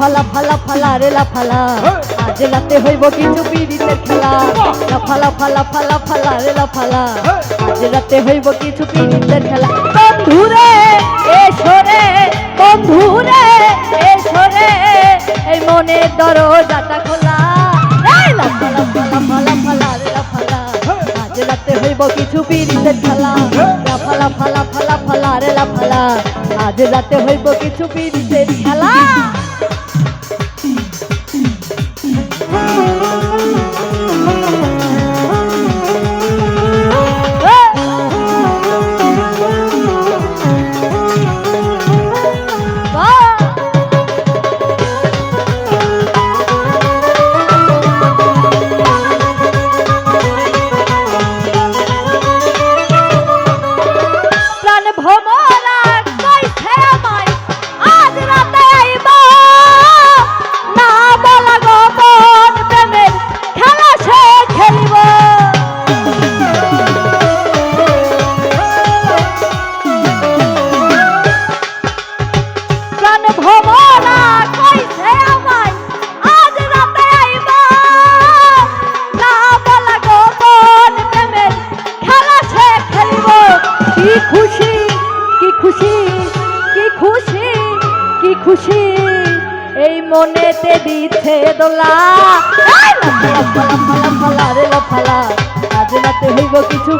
লাফালা ফালা ফালা রে লাফালা আজ রাতে হইব কিছু পিড়িতের খেলা লাফালা ফালা ফালা ফালা রে লাফালা আজ রাতে হইব কিছু পিড়িতের খেলা বন্ধুরে এসরে বন্ধুরে এসরে এই মনের দরজাটা খোলা এই লাফালা ফালা ফালা ফালা রে লাফালা আজ রাতে হইব কিছু পিড়িতের খেলা লাফালা ফালা ফালা ফালা রে লাফালা আজ রাতে হইব কিছু পিড়িতের খেলা মনেতে দিচ্ছে দোলা। ফালা ফালা ফালা আজ কিছু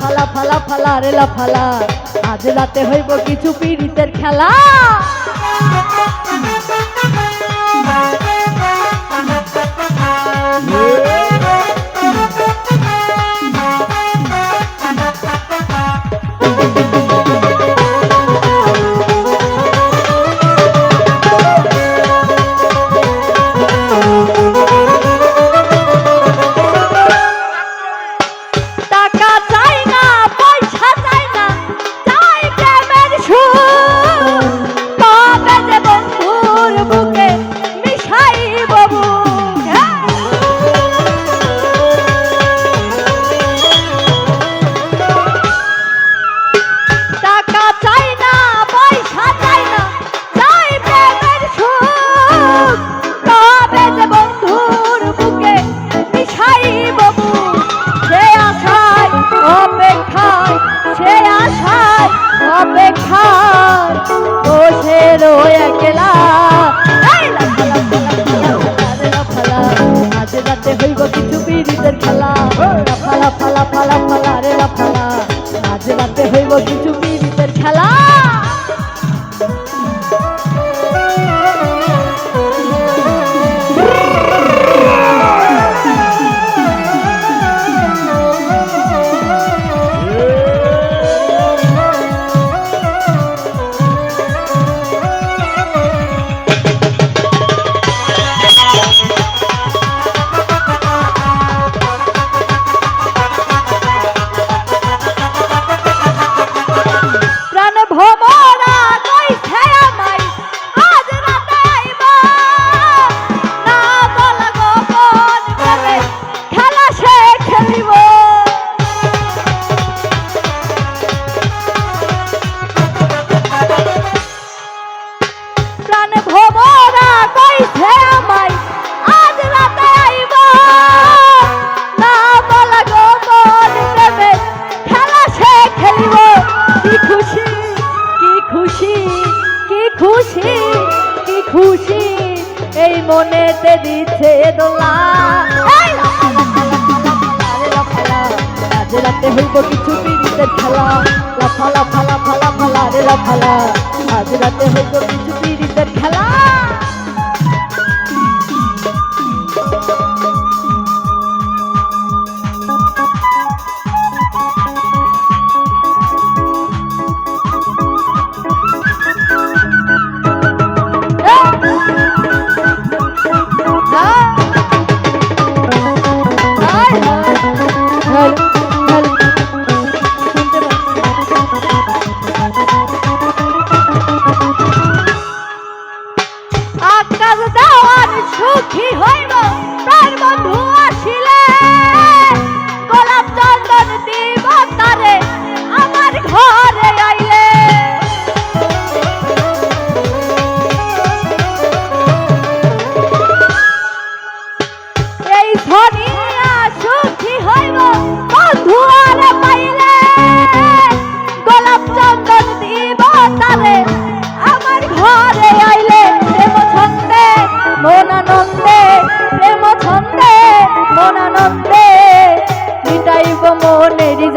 ফালা ফালা ফালা রে লাফালা আজ রাতে হইব কিছু পিড়িতের খেলা। আজ রাতে হইব কিছু বিড়িদের খেলা। ফালা ফালা ফালা ফালা রে লাফালা খুশি এই মনেতে দিচ্ছে দোলা। এই লাফালা ফালা ফালা ফালা রে লাফালা, আজ রাতে হইব কিছু পিড়িতের খেলা। He.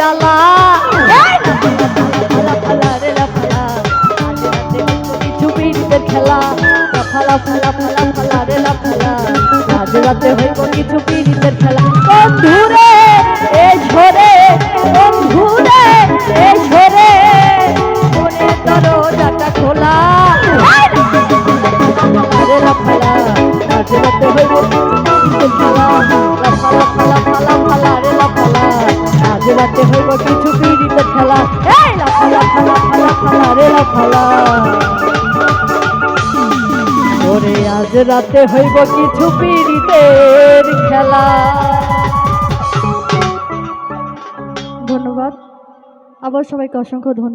জ্বালা খেলা ফালা ফালা ফালা ফালা রে ফালা আজ রাতে হইব কিছু পিড়িতের খেলা। রাতে হইব কিছু পীড়িতের খেলা। এই লাফালা ফালা ফালা ফালা রে লাফালা ওরে আজ রাতে হইব কিছু পিড়িতের খেলা। ধন্যবাদ। আবার সবাইকে অসংখ্য ধন্যবাদ।